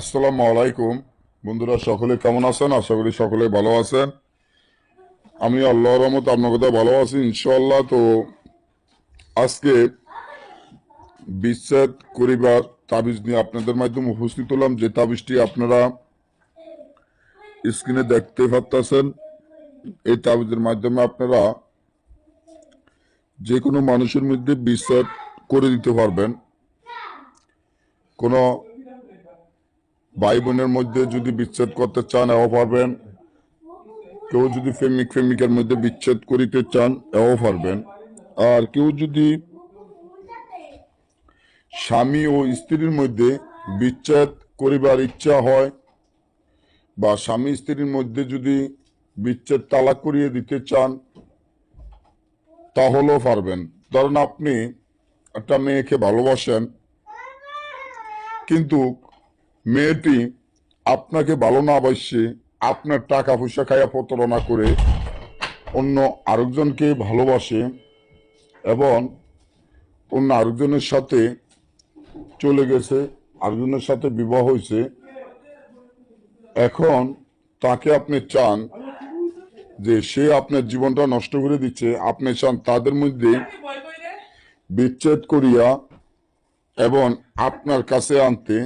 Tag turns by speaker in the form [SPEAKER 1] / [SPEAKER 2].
[SPEAKER 1] আসসালামু আলাইকুম। বন্ধুরা, সকলে কেমন আছেন? আশা করি সকলে ভালো আছেন। আমি আল্লাহ রহমত আপনার কথা ভালো আছি ইনশাল্লাহ তো আজকে বিচ্ছেদ করিবার তাবিজ নিয়ে আপনাদের মাধ্যমে উপস্থিত হলাম। যে তাবিজটি আপনারা স্ক্রিনে দেখতে পাচ্ছেন এই তাবিজের মাধ্যমে আপনারা যে কোনো মানুষের মধ্যে বিচ্ছেদ করে দিতে পারবেন। কোনো ভাই বোনের মধ্যে যদি বিচ্ছেদ করতে চান, এও পারবেন। কেউ যদি প্রেমিক প্রেমিকের মধ্যে বিচ্ছেদ করিতে চান, এও পারবেন। আর কেউ যদি স্বামী ও স্ত্রীর মধ্যে বিচ্ছেদ করিবার ইচ্ছা হয় বা স্বামী স্ত্রীর মধ্যে যদি বিচ্ছেদ তালাক করিয়ে দিতে চান, তাহলেও পারবেন। ধরেন আপনি একটা মেয়েকে ভালোবাসেন, কিন্তু মেয়েটি আপনাকে ভালো না বাসছে আপনার টাকা পয়সা খাইয়া প্রতারণা করে অন্য আরেকজনকে ভালোবাসে এবং অন্য আরেকজনের সাথে চলে গেছে, আরেকজনের সাথে বিবাহ হয়েছে। এখন তাকে আপনি চান যে সে আপনার জীবনটা নষ্ট করে দিচ্ছে। আপনি চান তাদের মধ্যে বিচ্ছেদ করিয়া এবং আপনার কাছে আনতে।